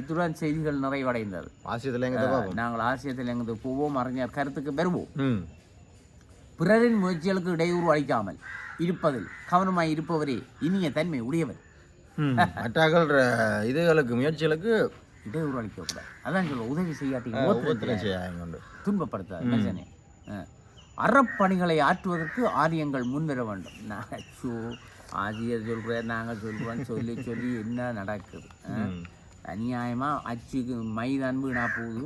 இத்துடன் செய்திகள் நிறைவடைந்தது. நாங்கள் ஆசியத்தில் எங்கு போவோம் அறிஞர் கருத்துக்கு பெறுவோம். பிறரின் முயற்சிகளுக்கு இடையூறு அளிக்காமல் இருப்பதில் கவனமாய் இருப்பவரே இனிய தன்மை உடையவர். மற்றாக்கள் இதுகளுக்கு முயற்சிகளுக்கு இடையூறு அளிக்கக்கூடாது. அதான் சொல்ல உதவி செய்யாட்டி ஒவ்வொருத்தரும் செய்யாங்க உண்டு துன்பப்படுத்தாது மனுஷனே. அறப்பணிகளை ஆற்றுவதற்கு ஆரியங்கள் முன்வர வேண்டும். நான் ஆசிரியர் சொல்கிறேன் நாங்கள் சொல்கிறோம் சொல்லி சொல்லி என்ன நடக்குது? அஹ். அநியாயமா அச்சுக்கு மைதான் வீணா போகுது.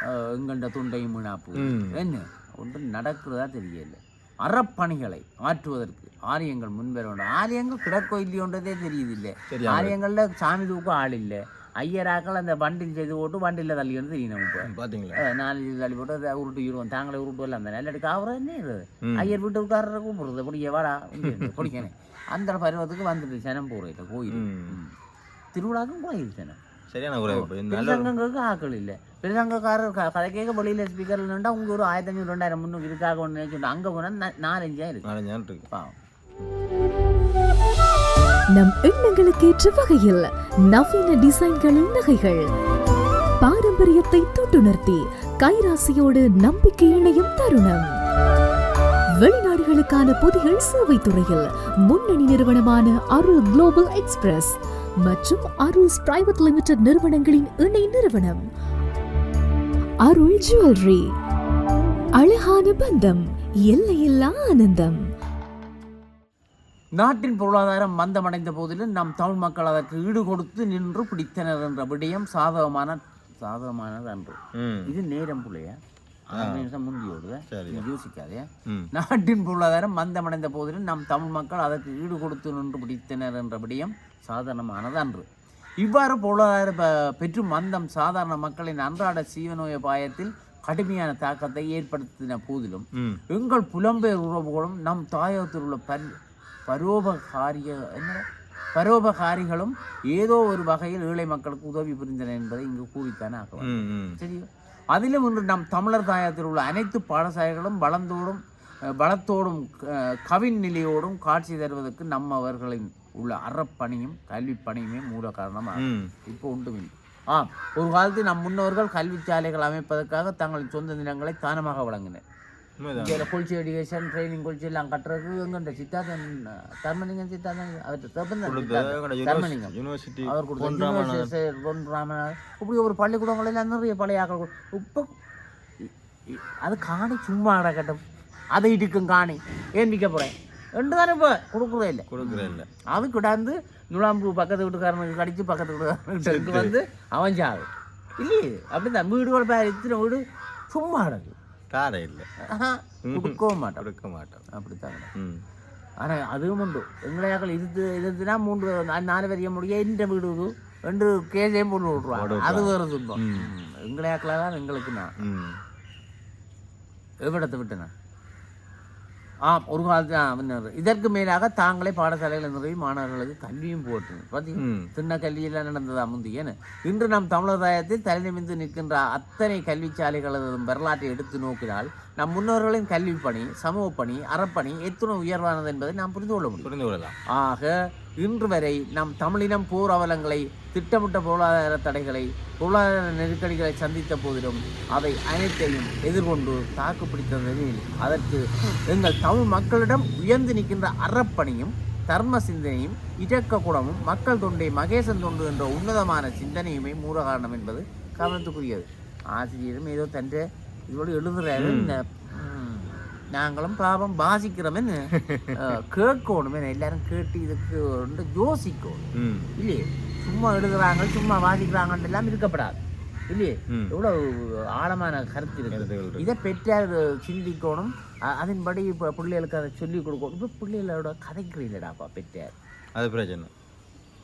அஹ், எங்கண்ட துண்டையும் வீணா போகுது. என்ன? ஒன்றும் நடக்கிறதா தெரியல. அறப்பணிகளை ஆற்றுவதற்கு ஆரியங்கள் முன்வர வேண்டும். ஆரியங்கள் கிடக்கோ இல்லையோன்றதே தெரியுது. இல்லை ஆரியங்கள்ல சாமி தூக்க ஆள் இல்லை. ஐயராக்கள் அந்த வண்டில் செய்து போட்டு வண்டியில் தள்ளின்னு தெரியும் இப்போ பார்த்தீங்களா நாலு தள்ளி போட்டு அதை உருட்டு இருவோம் தாங்களே உருட்டு வரல அந்த நல்லடி காவரம் என்ன இது? ஐயர் வீட்டுக்காரரை கூப்பிடுறது. பிடிக்க வாடா பிடிக்கணே அந்த பருவத்துக்கு வந்துட்டு சனம் போகிறதில்ல கோயில். திருவிழாக்கும் கோயில் சனம் சரியான நல்ல பெருசங்கங்களுக்கு ஆக்கள் இல்லை பெருசங்கக்காரர் கதை கேட்க வெளியில் ஸ்பீக்கரில் நின்றா உங்க ஒரு ஆயிரத்தி அஞ்சூறு ரெண்டாயிரம் முந்நூறு இருக்காக ஒன்று சொல்லிட்டு அங்கே போனால் நாலஞ்சாயிரம் இருக்கு நாலஞ்சு நாள் இருக்கு பாவம் நம் எண்ணங்களுக்கேற்ற வகையில் நவீன டிசைன்களின் நகைகள் பாரம்பரியத்தை தொட்டுணர்த்தி கைராசியோடு நம்பிக்கை இணையும் தருணம் வெளிநாடுகளுக்கான பொதிகள் சேவை துறையில் முன்னணி நிறுவனமான அருள் குளோபல் எக்ஸ்பிரஸ் மற்றும் அருள்ஸ் பிரைவேட் லிமிடெட் நிறுவனங்களின் இணை நிறுவனம். அருள் ஜுவல்லரி. அழகான பந்தம். எல்லையில்லா ஆனந்தம். நாட்டின் பொருளாதாரம் மந்தமடைந்த போதிலும் நம் தமிழ் மக்கள் அதற்கு ஈடு கொடுத்து நின்று பிடித்தனர் என்ற விடயம் சாதகமான சாதகமானது அன்று. இது நேரம் பிள்ளையா. யோசிக்காதே. நாட்டின் பொருளாதாரம் மந்தமடைந்த போதிலும் நம் தமிழ் மக்கள் அதற்கு ஈடு கொடுத்து நின்று பிடித்தனர் என்ற விடயம் சாதாரணமானது அன்று இவ்வாறு பொருளாதார ப- பெற்று மந்தம் சாதாரண மக்களின் அன்றாட சீவனோபாயத்தில் கடுமையான தாக்கத்தை ஏற்படுத்தின போதிலும் எங்கள் புலம்பெயர் உறவுகளும் நம் தாயகத்தில் உள்ள பர் பரோபகாரிய என்ன? பரோபகாரிகளும் ஏதோ ஒரு வகையில் ஏழை மக்களுக்கு உதவி புரிந்தனர் என்பதை இங்கு கூறித்தானே ஆக வேண்டும். ம் ம். சரியா? அதிலும் இன்று நம் தமிழர் தாயத்தில் உள்ள அனைத்து பாடசாலைகளும் அஹ், பலத்தோடும் கவின் நிலையோடும் காட்சி தருவதற்கு நம்மவர்களின் உள்ள அறப்பணியும் கல்விப் பணியுமே மூல காரணமாக இப்போ உண்டுமில்லை ஆம் ஒரு காலத்தில் நம் முன்னோர்கள் கல்விச்சாலைகள் அமைப்பதற்காக தங்களின் சொந்த நிலங்களை தானமாக வழங்கினர். இங்கே கொள்ச்சி எடிகேஷன் ட்ரைனிங் கொள்ச்சி எல்லாம் கட்டுறதுக்கு எங்கண்ட சித்தார்த்தன் தர்மலிங்கம் சித்தார்த்தன் அவர் தர்மலிங்கம் அவர் கொடுத்த யூனிவர்சிட்டி பொன் ராமநாதன். இப்படி ஒரு பள்ளிக்கூடங்கள் எல்லாம் நிறைய பழைய ஆக்கள் இப்போ அது காணி சும்மா கிடக்கட்டும் அதை இடிக்கும் காணி. ஏன் விற்க போகிறேன் ரெண்டு தானே இப்போ கொடுக்குறே இல்லை. கொடுக்குறேன் இல்லை. அது கிடாந்து நுழாம்பு பக்கத்து வீட்டுக்காரனுக்கு கடிச்சு பக்கத்து வீட்டுக்காரனுக்கு வந்து அவன் சாவு. இல்லையே? அப்படிதான். வீடுகள் பேர் இத்தனை வீடு சும்மா கிடக்கு. தாரை இல்லை. கொடுக்கவும் மாட்டோம். கொடுக்க மாட்டோம். அப்படித்தான். கிடக்கு. ம். ஆனா அதுவும் உண்டு. எங்களையாக்கள் இது இதுனா மூன்று நாலு வரைய முடிய இந்த வீடு இது? ரெண்டு கேஸையும் போட்டு விட்ருவாங்க அது வேறு துன்பம். எங்களையாக்களாக தான் எங்களுக்கு நான் எவ்விடத்தை விட்டேனா? ஆம் ஒரு காலத்து ஆ, முன்னர். இதற்கு மேலாக தாங்களே பாடசாலைகளை நிறைய மாணவர்களுக்கு கல்வியும் போட்டு பார்த்தீங்க ம். திண்ண கல்வியெல்லாம் நடந்ததா முந்தியன்னு இன்று நம் தமிழதாயத்தில் தலை நிமிர்ந்து நிற்கின்ற அத்தனை கல்விச்சாலைகளது வரலாற்றை எடுத்து நோக்கினால் நம் முன்னோர்களின் கல்வி பணி சமூக பணி அறப்பணி எத்தனை உயர்வானது என்பதை நாம் புரிந்து கொள்ள முடியும். புரிந்து கொள்ளலாம். ஆக இன்று வரை நம் தமிழினம் போர் அவலங்களை திட்டமிட்ட பொருளாதார தடைகளை பொருளாதார நெருக்கடிகளை சந்தித்த போதிலும் அவை அனைத்தையும் எதிர்கொண்டு தாக்கு பிடித்ததில் அதற்கு எங்கள் தமிழ் மக்களிடம் உயர்ந்து நிற்கின்ற அறப்பணியும் தர்ம சிந்தனையும் இரக்க குணமும் மக்கள் தொண்டை மகேசன் தொண்டு என்ற உன்னதமான சிந்தனையுமே மூல காரணம் என்பது கவனத்துக்குரியது. ஆசிரியரும் ஏதோ தன்ற இதோடு ம், நாங்களும் பாவம் பாசிக்கிறோம் என்ன அஹ், கேட்கணும் எல்லாரும் கேட்டு இதுக்கு வந்து யோசிக்கணும். இல்லையே? சும்மா எழுதுறாங்க சும்மா வாசிக்கிறாங்கன்னு எல்லாம் இருக்கப்படாது. இல்லையே? ம். எவ்வளவு ஆழமான கருத்து இருக்கு கருத்துகள் இருக்கு. இதை பெற்றார் சிந்திக்கணும். அதன்படி இப்போ பிள்ளைகளுக்கு அதை சொல்லிக் கொடுக்கணும். இப்போ பிள்ளைகளோட கதைக்கிறீங்கடாப்பா பெற்றார். அது பிரச்சனை.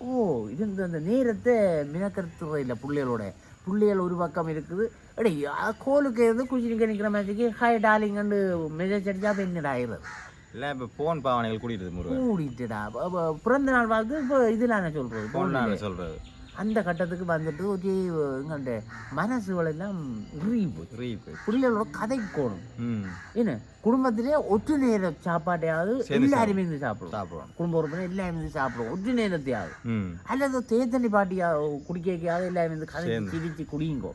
ஓ இது இந்த இந்த நேரத்தை மினக்கருத்துறது இல்லை பிள்ளைகளோட பிள்ளைகள் ஒரு பக்கம் இருக்குது. அடே கோலுக்கு இருந்து குச்சினிக்க நிற்கிற மேட்சுக்கு ஹாய் டாலிங்கன்னு மெசேஜ் அடிச்சா அப்போ என்னடா ஆயிடுறது? இல்லை இப்போ ஃபோன் பாவனைகள் அப்ப- அப்ப பிறந்த நாள் பார்த்து இப்போ இதெல்லாம் நான் சொல்கிறது ஃபோன் நான் சொல்கிறது அந்த கட்டத்துக்கு வந்துட்டு ஒரு எங்கள்ட மனசுகள் எல்லாம் இறுகி போச்சு. ரீப்பு பிள்ளைகளோட கதைக்கோணும் என்ன? குடும்பத்திலே ஒற்று நேர சாப்பாட்டையாவது எல்லாருமே இருந்து சாப்பிடுவோம். சாப்பிடுவோம். குடும்ப உறுப்பினர் எல்லாரும் இருந்து சாப்பிடுவோம். ஒற்று நேரத்தையாவது. அல்லது தேத்தண்ணி பாட்டியா குடிக்கையாவது எல்லாரும் இருந்து கதை. சிரிச்சு குடியுங்கோ.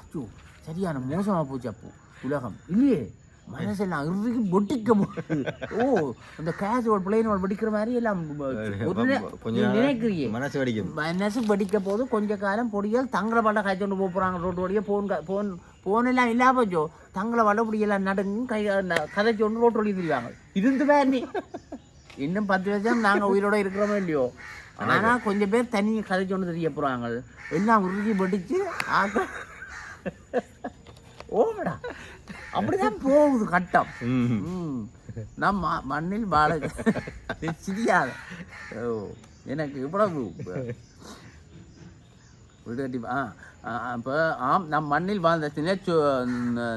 அச்சோ சரியான மோசமா போச்சு அப்போ. உலகம். இல்லையே? மனசெல்லாம் இறுகி பொட்டிக்க. ஓ இந்த கேஷுவல் பிள்ளைனோட வெடிக்கிற மாதிரி எல்லாம் நே- நீ நினைக்கிறியே? மனசு வெடிக்கும் மனசு வெடிக்க போது கொஞ்ச காலம் பொடியால் தங்களை பாட்ட காய்ச்சொண்டு போகிறாங்க ரோட்டு வழியே போன் போன் போன் எல்லாம் இல்லாம போச்சோ தங்களை வட முடியெல்லாம் நடுங்கு கை ந- கதைச்சொண்டு ரோட்டு வழி திரிவாங்க. இருந்து வேண்டி இன்னும் பத்து வருஷம் நாங்க உயிரோட இருக்கிறோமோ இல்லையோ? ஆனா கொஞ்சம் பேர் தனி கதைச்சொண்டு தெரிய போறாங்க. எல்லாம் உருகி வெடிச்சு ஆக்க ஓமடா அப்படிதான் போகுது கட்டம். ம் ம். நான் ம- மண்ணில் வாழ சிரியாத. எனக்கு இவ்வளவு. வீடு கட்டி ஆ அப்போ ஆம் நம் மண்ணில் வாழ்ந்த நில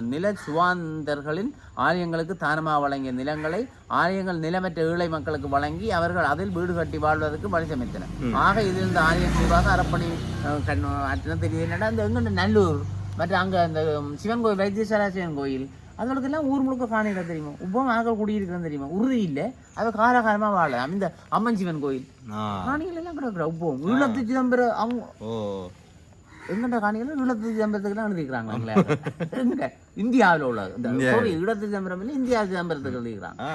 நில சுவாந்தர்களின் ஆலயங்களுக்கு தானமாக வழங்கிய நிலங்களை ஆலயங்கள் நிலமற்ற ஏழை மக்களுக்கு வழங்கி அவர்கள் அதில் வீடு கட்டி வாழ்வதற்கு வழி சமைத்தன ஆக இதிலிருந்து ஆலயம் சூறாக அரப்பணி கண் அத்தனை தெரியுது என்னடா இந்த எங்க நல்லூர் மற்ற அங்கே அந்த சிவன் கோயில் வைத்தியசாலா சிவன் கோயில் அதுகளுக்கெல்லாம் ஊர் முழுக்க காணில தெரியுமா? உப்பம் ஆக்கள் குடியிருக்கிறேன் தெரியுமா? உறுதி இல்லை. அவ காலகாலமாக வாழ. இந்த அம்மன் சிவன் கோயில். காணிகள் எல்லாம் கிடக்குற உப்பம். ஈழத்து சிதம்பரம் அவங்க ஓ. எங்கண்ட காணிகள் ஈழத்து சிதம்பரத்துக்குலாம் எழுதிக்கிறாங்க எங்க? இந்தியாவில் உள்ள sorry, ஈழத்து சிதம்பரம் இல்லை இந்தியா சிதம்பரத்துக்கு எழுதிக்கிறாங்க. ஆ.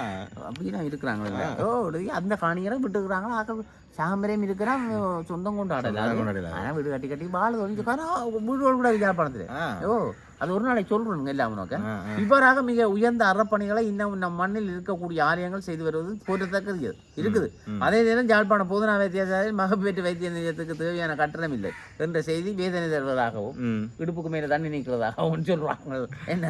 அப்படிலாம் இருக்கிறாங்க ஓ அந்த காணிகளை விட்டுக்கிறாங்க. ஆக்கள் சாம்பரையும் இருக்கிறான் சொந்தம் கொண்டாடல. சொந்தம் கொண்டாடல. ஆனா வீடு கட்டி கட்டி வாழ ஒழிஞ்சுக்காரா வீடு கூட விஜயாபணத்தில் ஆ. ஓ அது ஒரு நாளைக்கு சொல்றேங்க எல்லாம் ஆ. இவ்வாறாக மிக உயர்ந்த அறப்பணிகளை இன்னும் நம் மண்ணில் இருக்கக்கூடிய ஆலயங்கள் செய்து வருவது போற்றத்தக்கது. இருக்குது. அதே நேரம் யாழ்ப்பாணம் பொதுநா வைத்தியசாலையில் மகப்பேற்று வைத்திய நிலையத்துக்கு தேவையான கட்டணம் இல்லை என்ற செய்தி வேதனை தருவதாகவும் இடுப்புக்கு மேலே தண்ணி நிற்கிறதாகவும் சொல்றாங்க. என்ன.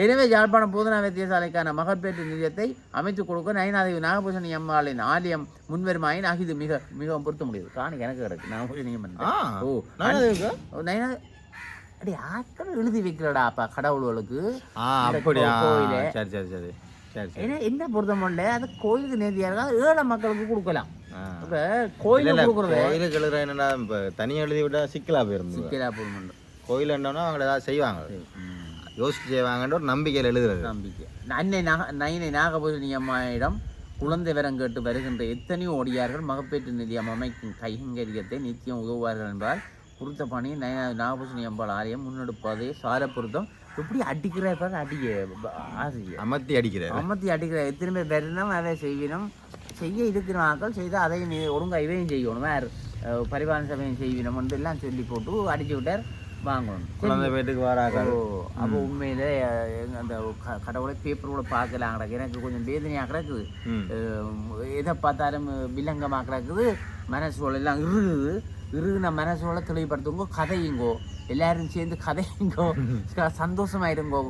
எனவே யாழ்ப்பாணம் பொதுநா வைத்தியசாலைக்கான மகப்பேற்று நிலையத்தை அமைத்துக் கொடுக்க நயனாதேவி நாகபூஷணி அம்மாளின் ஆலயம் முன்வருமாயின் ஆக இது மிக மிகவும் பொருத்த முடியுது காணி எனக்கு கிடக்கு. நாகபூஷணி அம்மன் ஆ. ஓ நான் அடி ஆக்கள் எழுதி வைக்கிறடா அப்பா கடவுள்களுக்கு. சரி சரி சரி ஏன்னா என்ன பொருத்தமல்ல அது கோயிலுக்கு நேர்த்தியா இருக்கா? ஏழை மக்களுக்கு கொடுக்கலாம். இப்ப இல்ல கொடுக்குறது கோயிலுக்கு எழுதுற என்னடா இப்போ தனியாக எழுதி விட்டா சிக்கலா போயிருந்து சிக்கலா போடணும் கோயில் என்னன்னா அவங்க ஏதாவது செய்வாங்க. யோசிச்சு செய்வாங்கன்ற ஒரு நம்பிக்கையில் எழுதுறது. நம்பிக்கை. அன்னை நாக நயினை நாகபூஷணி அம்மாயிடம் குழந்தை வரம் கேட்டு வருகின்ற எத்தனையோ ஒடியார்கள் மகப்பேற்று நிதியம் அமைக்கும் கைங்கரியத்தை நித்தியம் உதவுவார்கள் என்பதால் குறித்த பணி நய நாகபூஷணி அம்பாள் ஆலயம் முன்னெடுப்பதே சார பொருத்தம். எப்படி அடிக்கிற பாரு அடிக்க ஆசிரியர். அமர்த்தி அடிக்கிறார். அமர்த்தி அடிக்கிற பேர் வரணும் அதை செய்வினம் செய்ய இருக்கிற ஆட்கள் செய்தால் அதை நீ ஒழுங்கா இவையும் செய்யணும். வேறு பரிபாலன சபையும் செய்வினம் வந்து எல்லாம் சொல்லி போட்டு அடிச்சு விட்டார். வாங்கணும். குழந்தை வீட்டுக்கு வராங்க. அப்போ உண்மையிலே அந்த கடவுளை பேப்பரோட பார்க்கலாம் கிடக்கு எனக்கு கொஞ்சம் வேதனையாக கிடக்குது. எதை பார்த்தாலும் வில்லங்கமாக கிடக்குது. மனசோல எல்லாம் இறுகுது இறுகுன மனசோல தெளிவுபடுத்துங்கோ கதையுங்கோ. எல்லாரும் சேர்ந்து கதையுங்கோ. சந்தோஷமா இருங்கோ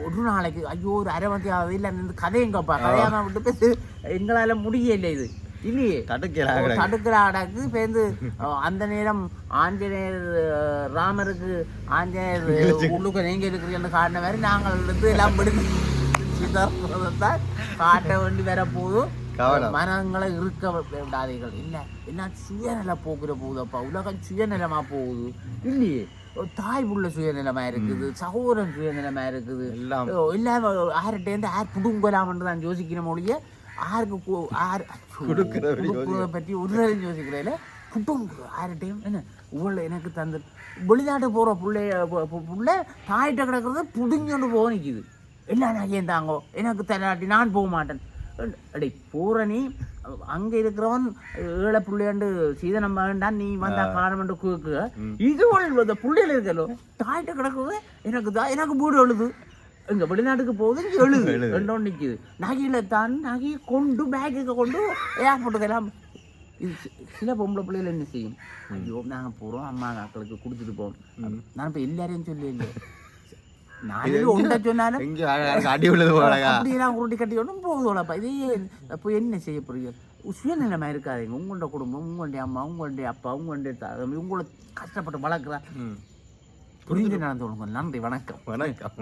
ஒரு நாளைக்கு ஐயோ ஒரு அரை மணி ஆகுது இல்லை இந்த கதையுங்கப்பா கதையாம விட்டு பேசு. எங்களால முடியல இது. இல்லையே தடுக்கலாம் ஓ, தடுக்கிற அடக்கு பேருந்து அந்த நேரம் ஆஞ்சநேயர் ராமருக்கு ஆஞ்சநேயர் உள்ளுக்கு நீங்க இருக்கிறீங்கன்னு காட்டின மாதிரி நாங்கள் இருந்து எல்லாம் சிதறதான் காட்ட வேண்டி வர போதும். மனங்களை இருக்க விடாதீர்கள் இல்ல என்ன சுயநல போக்குற போகுதப்பா. உலகம் சுயநலமா போகுது. இல்லையே. தாய் புள்ள சுயநலமா இருக்குது. சகோதரன் சுயநலமா இருக்குது. எல்லாம். எல்லாம் யார்கிட்டேருந்து யார் புடுங்கலாம்னு தான் யோசிக்கிற மொழிய யாருக்கு யார் கொடுக்கிறத பற்றி ஒரு நேரம் யோசிக்கிறதில்ல புடுங்கு யார்கிட்டையும் என்ன? இவ்வளோ எனக்கு தந்து வெளிநாட்டு போகிற பிள்ளைய புள்ள தாயிட்ட கிடக்கிறத புடுங்கொண்டு போக நிற்கிது எல்லாம் நான் ஏன் தாங்கோ? எனக்கு தராட்டி நான் போக மாட்டேன். அடே பூரணி அங்க இருக்கிறவன் ஏழை புள்ளையாண்டு சீதனம் வேண்டாம் நீ வந்தா காரணம் கூக்கு இது இந்த புள்ளையில இருக்கலோ? தாயிட்ட கிடக்குது எனக்கு தான் எனக்கு வீடு எழுது. இங்க வெளிநாட்டுக்கு போகுது இங்க எழுது. ரெண்டும் நிக்குது. நகையில தான் நகையை கொண்டு பேக்குக்கு கொண்டு ஏர்போர்ட்டுக்கு எல்லாம். சில பொம்பளை பிள்ளைகள் என்ன செய்யும்? ஐயோ நாங்க போறோம் அம்மா அக்களுக்கு கொடுத்துட்டு போவோம் நான் இப்ப எல்லாரையும் சொல்லி என்ன செய்ய போறீங்க? சுயநிலைமை இருக்காதீங்க. உங்களோட குடும்பம் உங்களுடைய அம்மா உங்களுடைய அப்பா உங்களுடைய உங்களை கஷ்டப்பட்டு வளர்க்குறா. புரிஞ்சு நடந்து நன்றி வணக்கம். வணக்கம்.